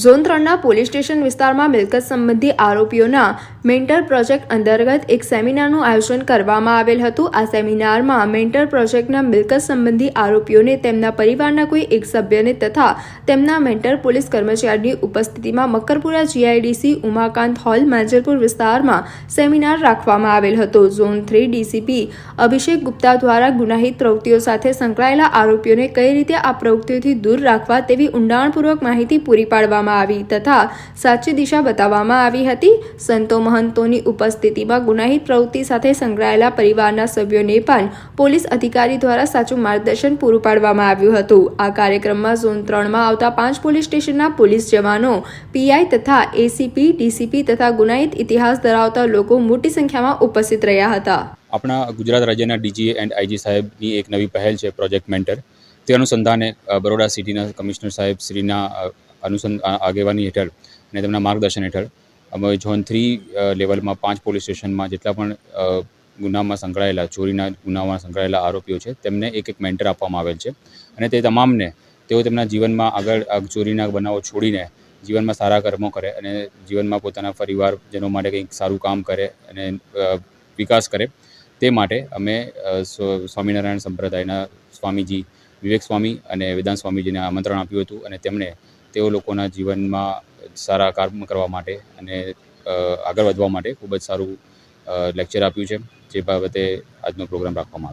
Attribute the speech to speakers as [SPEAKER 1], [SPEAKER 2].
[SPEAKER 1] Zone ત્રણના police station વિસ્તારમાં મિલકત સંબંધી આરોપીઓના મેન્ટર પ્રોજેક્ટ અંતર્ગત એક સેમિનારનું આયોજન કરવામાં આવેલ હતું. આ સેમિનારમાં મેન્ટર પ્રોજેક્ટના મિલકત સંબંધી આરોપીઓને તેમના પરિવારના કોઈ એક સભ્યને તથા તેમના મેન્ટર પોલીસ કર્મચારીની ઉપસ્થિતિમાં મકરપુરા જીઆઈડીસી, ઉમાકાંત હોલ, માંજરપુર વિસ્તારમાં સેમિનાર રાખવામાં આવેલ હતો. Zone three DCP Abhishek Gupta દ્વારા ગુનાહિત પ્રવૃત્તિઓ સાથે સંકળાયેલા આરોપીઓને કઈ રીતે આ પ્રવૃત્તિઓથી દૂર રાખવા તેવી ઊંડાણપૂર્વક માહિતી પૂરી પાડવામાં આવી તથા સાચી દિશા બતાવવામાં આવી હતી. સંતો મહંતોની ઉપસ્થિતિમાં ગુનાહિત પ્રવૃત્તિ સાથે સંકળાયેલા પરિવારના સભ્યોને પણ પોલીસ અધિકારી દ્વારા સાચું માર્ગદર્શન પૂરું પાડવામાં આવ્યું હતું. આ કાર્યક્રમમાં ઝોન ત્રણમાં આવતા પાંચ પોલીસ સ્ટેશનના પોલીસ જવાનો પીઆઈ તથા એસીપી ડીસીપી તથા ગુનાહિત ઇતિહાસ ધરાવતા લોકો મોટી સંખ્યામાં ઉપસ્થિત રહ્યા હતા.
[SPEAKER 2] આપણા ગુજરાત રાજ્યના ડીજી એન્ડ આઈજી સાહેબની એક નવી પહેલ છે પ્રોજેક્ટ મેન્ટર તે અનુસંધાને બરોડા સિટીના કમિશનર સાહેબ શ્રીના અનુસંધ આગેવાની હેઠળ અને તેમના માર્ગદર્શન હેઠળ અમે ઝોન થ્રી લેવલમાં પાંચ પોલીસ સ્ટેશનમાં જેટલા પણ ગુનામાં સંકળાયેલા, ચોરીના ગુનામાં સંકળાયેલા આરોપીઓ છે, તેમને એક એક મેન્ટર આપવામાં આવેલ છે. અને તે તમામને તેઓ તેમના જીવનમાં આગળ ચોરીના બનાવો છોડીને જીવનમાં સારા કર્મો કરે અને જીવનમાં પોતાના પરિવારજનો માટે કંઈક સારું કામ કરે અને વિકાસ કરે, તે માટે અમે સ્વામિનારાયણ સંપ્રદાયના સ્વામીજી વિવેક સ્વામી અને વેદાંત સ્વામીજીને આમંત્રણ આપ્યું હતું અને તેમણે તેઓ લોકોના જીવનમાં સારા કર્મ કરવા માટે અને આગળ વધવા માટે ખૂબ જ સારું લેક્ચર આપ્યું છે, જે બાબતે આજનો પ્રોગ્રામ રાખવામાં આવ્યો